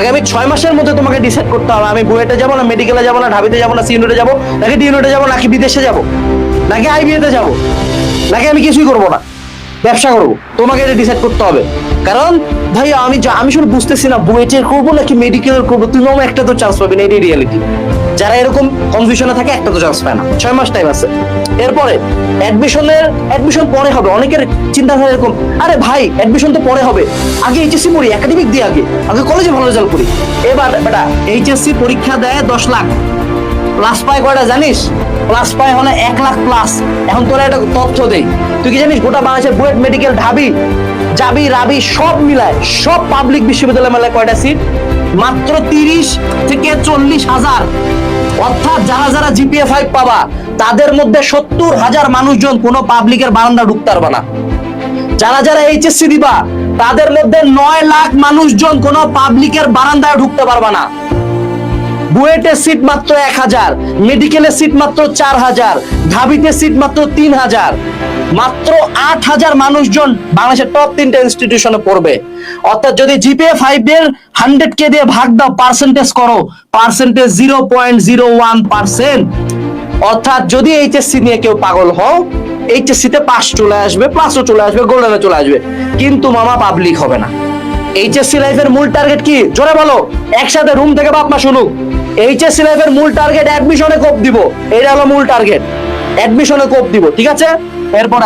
আগামী ছয় মাসের মধ্যে তোমাকে ডিসাইড করতে হবে, আমি বুয়েটে যাব না মেডিকেলে যাব না, ঢাবিতে যাব না সি সিউনিটে যাব, নাকি ডি ডিউনিটে যাব, নাকি বিদেশে যাব, নাকি আইবিএতে যাব, নাকি আমি কিছুই করব না। ব্যবসা করব। তোমাকে এটা ডিসাইড করতে হবে। কারণ ভাই আমি আমি শুধু বুঝতেছি না, বুয়েটের করব নাকি মেডিকেলের করব? তুমিও একটা তো চান্স পাবে না এটাই রিয়ালিটি যারা এরকম কনফিউশনে থাকে, একটা তো চান্স পায় না। ছয় মাস টাইম আছে। এরপরে অ্যাডমিশনের অ্যাডমিশন পরে হবে। অনেকের চিন্তাধারা এরকম, আরে ভাই অ্যাডমিশন তো পরে হবে। আগে এইচএসসি পড়ি একাডেমিক দিয়ে আগে। আগে কলেজে ভালো রেজাল্ট করি। এবার, বেটা এইচএসসি পরীক্ষা দেয় দশ লাখ। প্লাস পায় কয়টা জানিস? প্লাস পায় হলে এক লাখ প্লাস এখন তোরা একটা তথ্য দেই। তুই কি জানিস গোটা বাংলাদেশের বুয়েট মেডিকেল ঢাবি, জাবি, রাবি সব মিলায়, সব পাবলিক বিশ্ববিদ্যালয় মেলায় কয়টা সিট মাত্র তিরিশ থেকে চল্লিশ হাজার। অর্থাৎ যারা যারা জিপিএ ফাইভ পাবা, তাদের মধ্যে সত্তর হাজার মানুষজন কোনো পাবলিকের বারান্দা ঢুকতে পারবে না। যারা যারা এইচএসসি দিবা, তাদের মধ্যে নয় লাখ মানুষজন কোনো পাবলিকের বারান্দায় ঢুকতে পারবে না। বুয়েটের সিট মাত্র এক হাজার, মেডিকেলের সিট মাত্র চার হাজার ঢাবিতে সিট মাত্র তিন হাজার। মাত্র আট হাজার মানুষজন বাংলাদেশের টপ তিনটা ইনস্টিটিউশনে পড়বে। অর্থাৎ যদি জিপিএ ফাইভ এর হান্ড্রেড কে দিয়ে ভাগ দাও পার্সেন্টেজ করো percentage zero point zero one percent অর্থাৎ যদি এইচএসসি নিয়ে কেউ পাগল হও এইচএসসি তে পাস চলে আসবে প্লাসও চলে আসবে গোল্ডেনে চলে আসবে। কিন্তু মামা পাবলিক হবে না। এইচএসসি লাইফের মূল টার্গেট কি? জোরে বলো, একসাথে রুম থেকে বাপ মা শুনুক। এইচএসসি লাইফের মূল টার্গেট অ্যাডমিশনে কোপ দিব। এটা হলো মূল টার্গেট অ্যাডমিশনে কোপ দিব, ঠিক আছে? এরপর